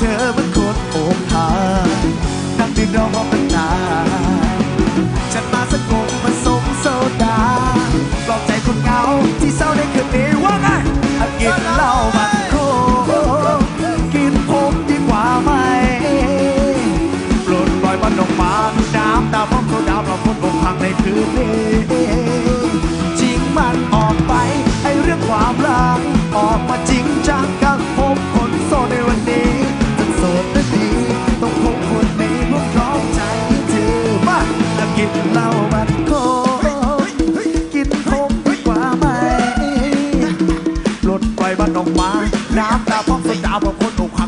เธอเป็นคนโอบหานั่งดื่มรอมันนาฉันมาสกุลมาสมโซดาปลอบใจคนเหงาที่เศร้าในคืนนี้ว่าไงอันกินเหล้ามันโคกินผมดีกว่าไหมปลดปล่อยมันออกมาดูน้ำตาพร้อมโซดาเราพ้นบกพังในคืนนี้ทิ้งมันออกไปไอเรื่องความรักออกมา นุไว้บ้านนองมา น้ำตาพ้องสดาวพอคนอกหัก